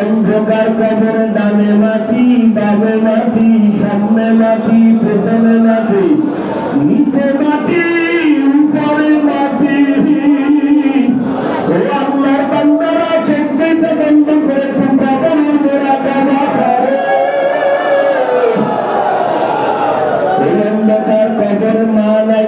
অন্ধকার কবর ডানে মাটি বাবে মাটি সামনে মাটি পেছনে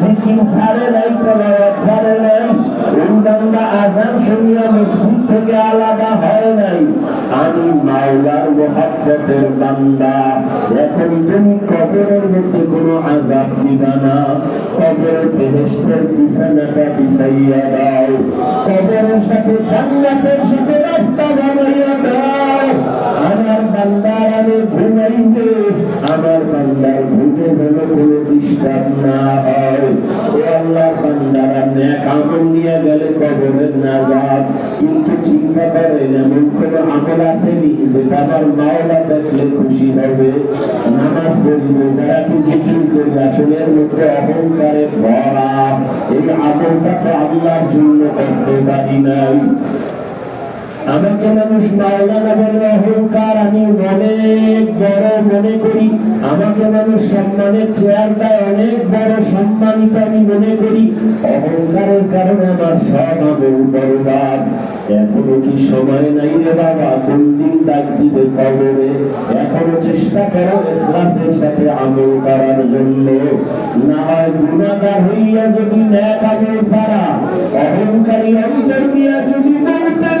জিকির ছাড়ে নাই তেলাওয়াত ছাড়ে নাই। মসজিদ থেকে আলাদা হয় নাই। আমি মাওলার মহাব্বতের বান্দা। এখন তুমি কবরের মধ্যে কোনো আজাব দিবা না। বিছানাটা বিছাইয়া দাও। কবরের সাথে জান্নাতের সাথে রাস্তা বানাইয়া দাও। আমার বান্দার আমি ঘুমাইবে। আমার বান্দার ঘুমে যেন কোনো ডিস্টার্ব না হয় ও আল্লাহ মধ্যে অহংকারে ভরা এই আমলটা তো জন্য করতে পারি নাই আমাকে মানুষ মাওলানা বলে, অহংকার আমি অনেক বড় মনে করি। আমাকে মানুষ সম্মানের চেয়ার দেয় অনেক বড় সম্মানিত আমি মনে করি। অহংকারের কারণে আমার সব আমল বরবাদ। এখনও কি সময় নাই রে বাবা? কোন দিন ডাক দিবে কবরে? এখনও চেষ্টা করো এখলাসের সাথে আমল করার জন্য। না হয় গুণাগার হইয়া যদি ন্যাক আমল ছাড়া। অহংকারী অন্তর দিয়া যদি মৌতের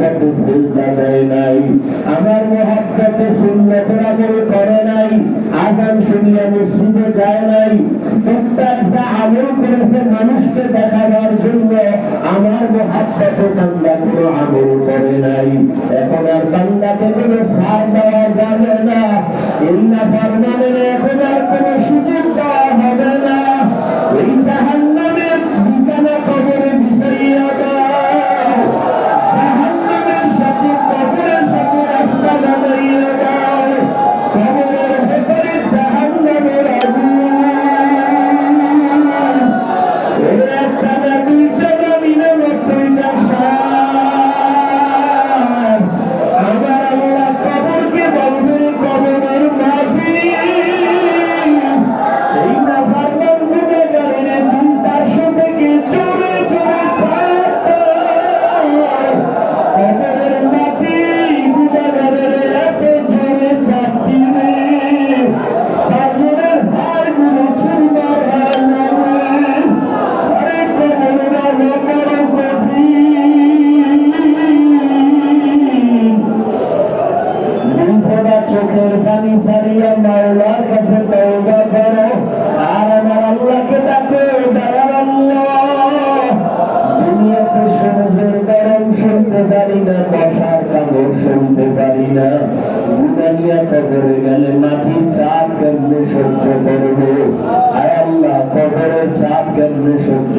মহাব্বতে চিন্তা দেয় নাই। আমার মহাব্বতে সুন্নতের আমল করে নাই। আজান শুনিয়া মসজিদে যায় নাই। টুকটাক যা আমল করেছে মানুষকে দেখাবার জন্য আমার মহাব্বতে বান্দা কোনো আমল করে নাই। এখন আর বান্দাকে কোনো সার দেওয়া যাবে না। ফরমানের এখন আর কোনো সুযোগ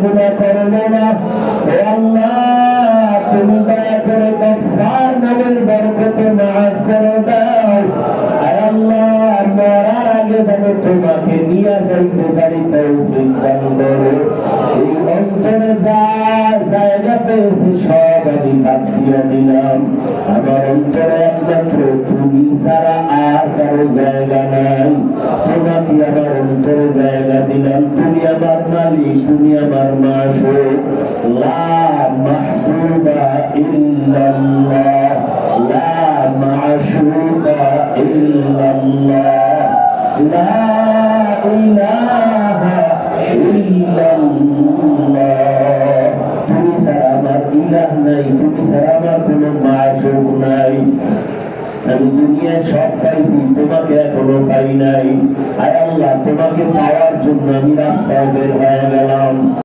গুণা করব না আল্লাহ, তুমি দয়া করে গফার নামের বরকতে মাফ করে দাও। আয় আল্লাহ, মরার আগে যেন তোমাকে নিয়ে যাইতে পারি তৌফিক দান করো। এই অন্তরে যা জায়গা পেয়েছি সব আমি দিয়ে দিলাম। আমার অন্তরে একমাত্র, তুমি ছাড়া আর কারও জায়গা নাই। তোমাকে আমার অন্তরে জায়গা দিলাম। তুমি আমার মালিক, তুমি আমার লা মাহসুবা ইল্লাল্লাহ। লা মাশরুকা ইল্লাল্লাহ। লা নাই তুমি ছাড়া আমার কোনো মাসুক নাই। আমি দুনিয়ায় সব পাইছি, তোমাকে এখনও পাই নাই। আর আল্লাহ, তোমাকে পাওয়ার জন্য আমি রাস্তায় বের হয়ে গেলাম।